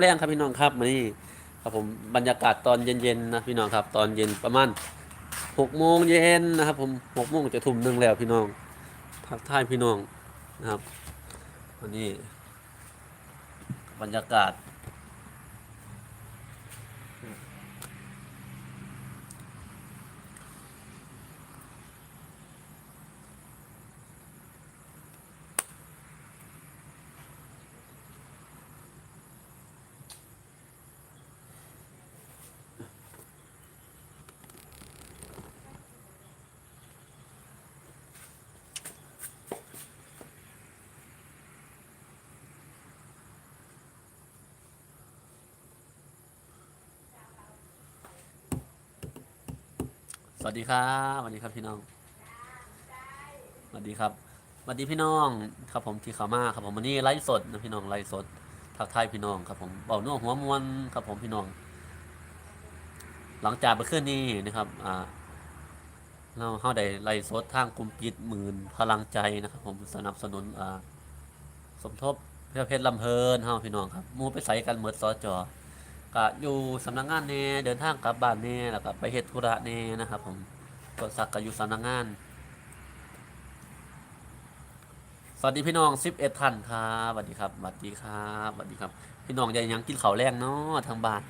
แรงครับพี่น้องครับมานี่ครับผมบรรยากาศตอนเย็นๆนะพี่น้องครับ ตอนเย็นประมาณหกโมงเย็นนะครับ ผมหกโมงจะทุ่มหนึ่งแล้วพี่น้องทักทายพี่น้องนะครับวันนี้บรรยากาศ สวัสดีครับสวัสดีครับพี่น้องสวัสดีครับสวัสดีพี่น้องครับผมที่ขามาครับผมวันนี้ไลฟ์สดนะพี่น้องไลฟ์สดทักทายพี่น้องครับผมเบาหน่วหัวมวนครับผมพี่น้อง หลังจากเมื่อนนี้นะครับอ่าเราเข้าได้ไลฟ์สดทางกลุ่มปิดหมื่นพลังใจนะครับผมสนับสนุนอ่าสมทบเพื่อเพชรลำเพลินเฮาพี่น้องครับมูไปใส่กันเหมือนซอจอ ก็อยู่สำนักงานเน่เดินทางกลับบ้านเน่แล้วก็ไปเฮ็ดธุระเน่นะครับผมก็สักก็อยู่สำนักงาน สวัสดีพี่น้อง11ท่านครับสวัสดีครับสวัสดีครับสวัสดีครับ พี่น้องยังยังกินข้าวแรงเนาะทางบ้าน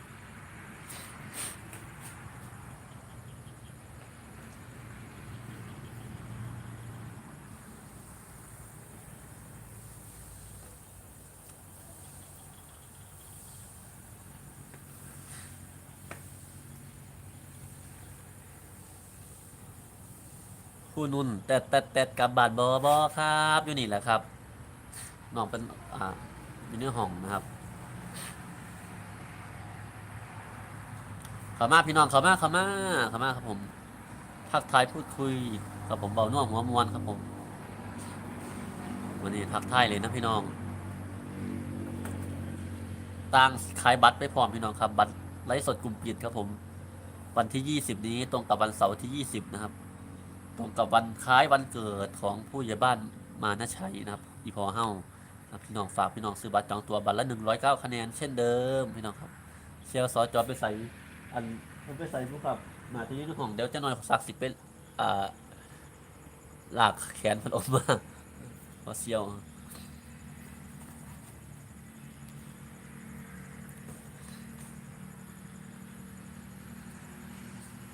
ผู้นุ่นแต่แต่แต่กลับบ้านบ่บ่ครับ อยู่นี่แหละครับน้องเป็นอ่าอยู่ในห้องนะครับขามาพี่น้องขามาขามาขามาครับผมทักทายพูดคุยกับผมเบาน่วงหัวมวนครับผม วันนี้ทักทายเลยนะพี่น้องต่างขายบัตรไปพร้อมพี่น้องครับ บัตรไลฟ์สดกลุ่มปิดครับผม วันที่20นี้ตรงกับวันเสาร์ที่20นะครับ ตรงกับวันคล้ายวันเกิดของผู้ใหญ่บ้านมานาชัยนะครับอีพอเฮ้าพี่น้องฝากพี่น้องซื้อบัตรจองตัวบัตรละ109คะแนนเช่นเดิมพี่น้องครับเชียร์ซอจอไปใส่อันผมไปใส่ผู้ขับมาที่นี่ห้องเดี๋ยวจะหน่อยสักสิบเป็นอ่าหลากแขนพันออกมาพอเซียว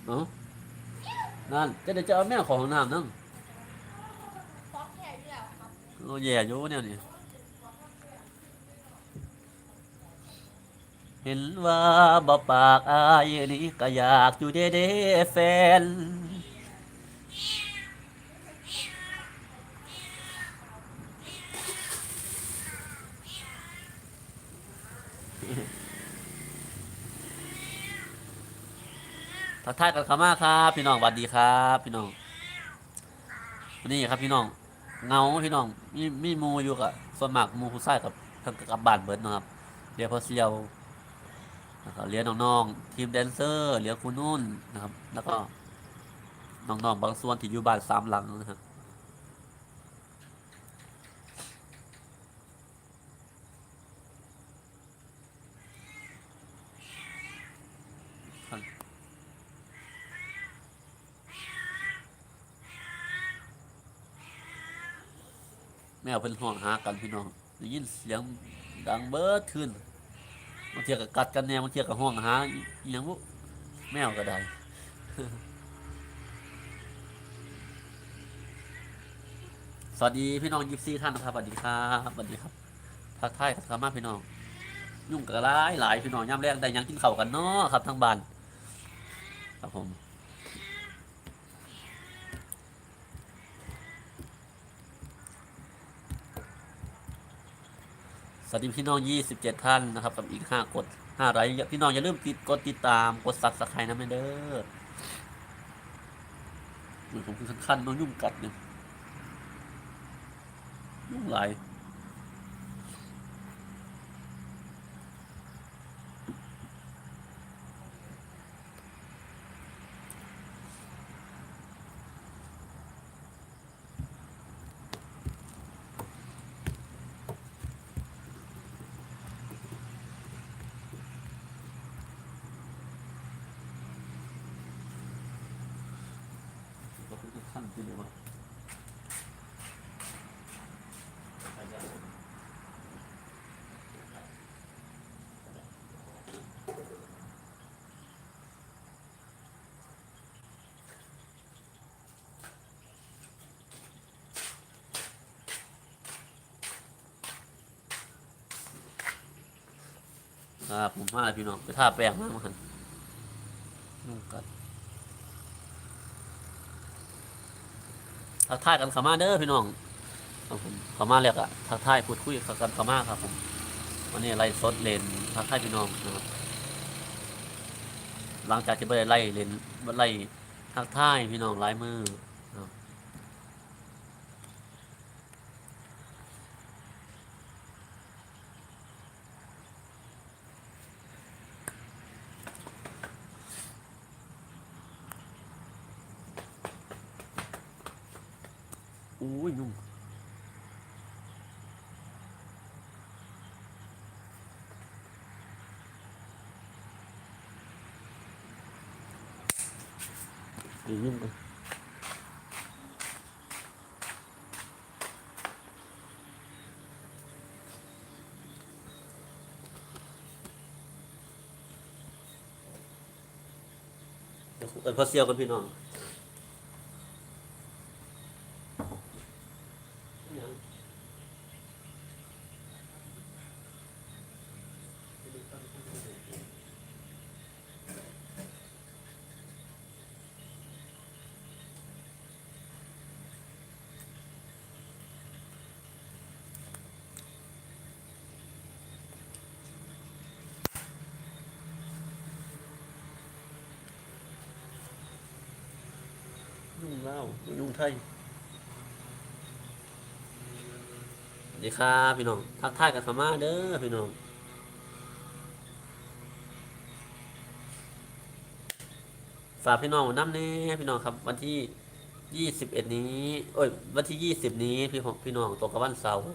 เอ้า นั่นจะเดี๋ยวจะเอาแม่ของน้ำนั่งป๊อกแก่อยู่แล้วครับโอ้แย่อยู่เนี่ยนี่เห็นว่าบ่ปากอายนี่ก็อยากอยู่เด้เด้แฟน ทักทายกันครับมาครับ พี่น้องสวัสดีครับ พี่น้องนี่ครับพี่น้องเงาพี่น้องมีมีมูอยู่กับส่วนมากมูคู่ซ่ากับทั้งกับบ้านเบิร์ดนะครับเรียกพอเซียวนะครับเรียนน้องๆทีมแดนเซอร์เรียกคุณนุ่นนะครับ แล้วก็น้องๆบางส่วนที่อยู่บ้านสามหลังนะครับ แมวเป็นห่วงหากันพี่น้องได้ยินเสียงดังเบิดขึ้นบางเทียกับกัดกันแนวบางเทียกับห้องหาอหยังบุแมวก็ได้สวัสดีพี่น้องยิปซีท่านนะครับสวัสดีครับสวัสดีครับทักทายครับมาพี่น้อง ยุ่งกับหลายหลายพี่น้องย่ำแรงแต่ยังกินเข้ากันเนาะครับทั้งบ้านครับผม สวัสดีพี่น้องยี่สิบเจ็ดท่านนะครับกับอีกห้ากดห้าไลค์พี่น้องอย่าลืมติดกดติดตามกดซับสไครต์นะแม่เด้ออุ้ยผมคือขั้นๆน้องยุ่งกัดเนี่ยยุ่งหลาย อยู่ไหนวะไปจ้ะครับผมมาแล้วพี่น้องไปท่าแป้งมาเหมาหันนุ่งกัด ทักทายกันเข้ามาเด้อพี่น้องครับผมเข้ามาแล้วอะทักทายพูดคุยกันเข้ามาครับผมวันนี้ไล่สดเลนทักทายพี่น้องนะครับหลังจากที่ไปไล่เลนไล่ทักทายพี่น้องหลายมือ อู้ยยุ่งดียุ่งเดี๋ยเอิ้นพอเซียวกันพี่น้อง ยุ่งเล่าวยุ่ไทยสวัสดีครับพี่น้องทักทายกันเข้ามาเด้อพี่น้องฝากพี่น้องน้ำเน่พี่น้องครับ วันที่ยี่สิบเอ็ดนี้โอ้ย วันที่ยี่สิบนี้พี่ผมพี่น้องตรงกับวันเสาร์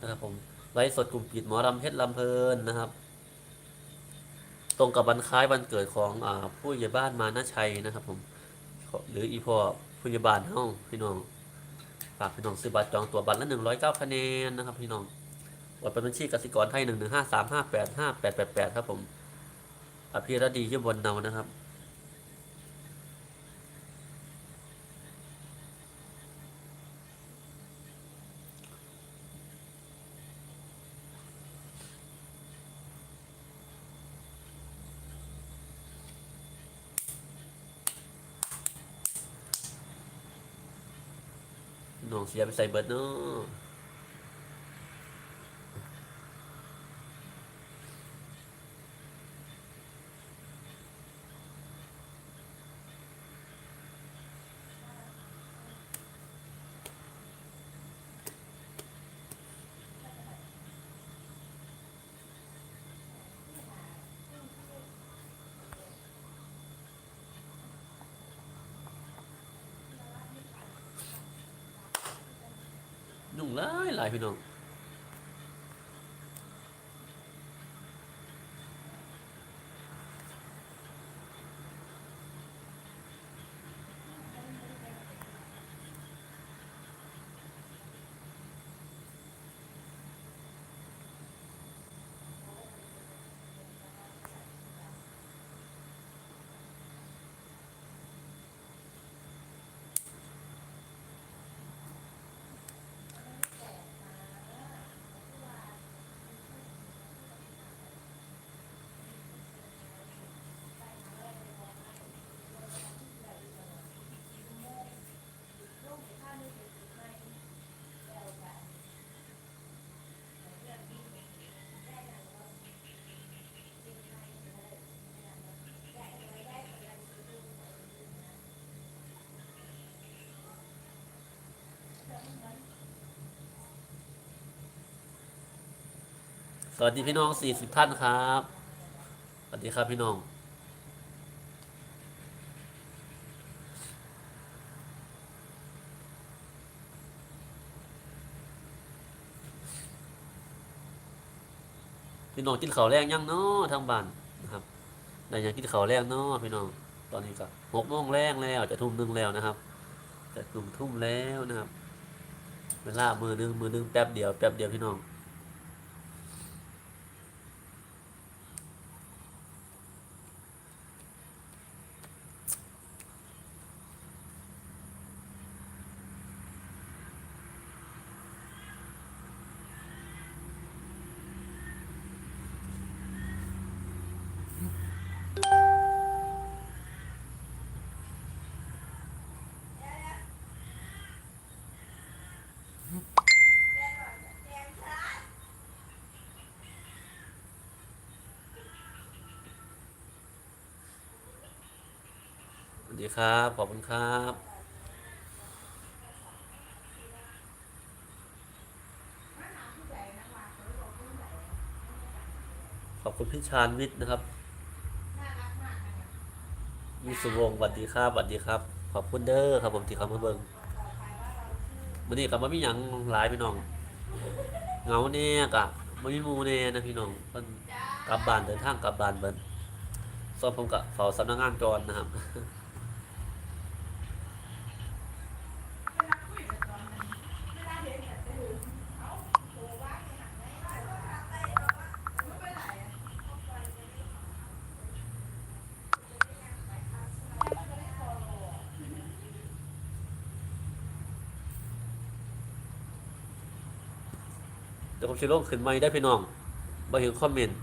นะครับผมไลฟ์สดกลุ่มปิดหมอรำเพชรลำเพลินนะครับ ตรงกับวันคล้ายวันเกิดของอ่าผู้ใหญ่บ้านมานาชัยนะครับผมหรืออีพอ พยาบาลเฮาพี่น้องฝากพี่น้องซื้อบัตรจองตัวบัตรละหนึ่งร้อยเก้าคะแนนนะครับพี่น้องวัดเป็นบัญชีกสิกรไทยหนึ่งหนึ่งห้าสามห้าแปดห้าแปดแปดแปดครับผมอภิรดียี่บนเนานะครับ น้องเสียไปใส่เบิดเนาะ นุ่งหลายหลายพี่น้อง สวัสดีพี่น้องสี่สิบท่านครับ สวัสดีครับพี่น้อง พี่น้องกินข้าวแรงยังเนาะทางบ้านนะครับได้ยังกินข้าวแรงเนาะพี่น้อง ตอนนี้ก็หกโมงแรงแล้วจะทุ่มหนึ่งแล้วนะครับ จะหนุ่มทุ่มแล้วนะครับ เวลามือนึงมือนึงแป๊บเดียวแป๊บเดียวพี่น้อง ดีครับ ขอบคุณครับขอบคุณพี่ชาญวิทย์นะครับมิสุวงศ์สวัสดีครับสวัสดีครับ ขอบคุณเด้อครับผมที่เข้ามาเบิ่งวันนี้กลับมามีหยังหลายพี่น้องเงาแน่กะบ่มีมู่แน่นะพี่น้องเพิ่นกลับบ้านเดินทางกลับบ้านเบิ่นส่วนผมก็เฝ้าสำนักงานจรนะครับ เวลาคุยกับตอนนั้นเวลาเห็นแบบจะดูเอาโตว่าในหนังไหนได้ก็ทำไปแบบว่าไม่เป็นไรอะเข้าไปจะได้แล้วมันจะได้ฟอลโล่อะ เดี๋ยวผมสิลงขึ้นใหม่ได้พี่น้องบ่เห็นคอมเมนต์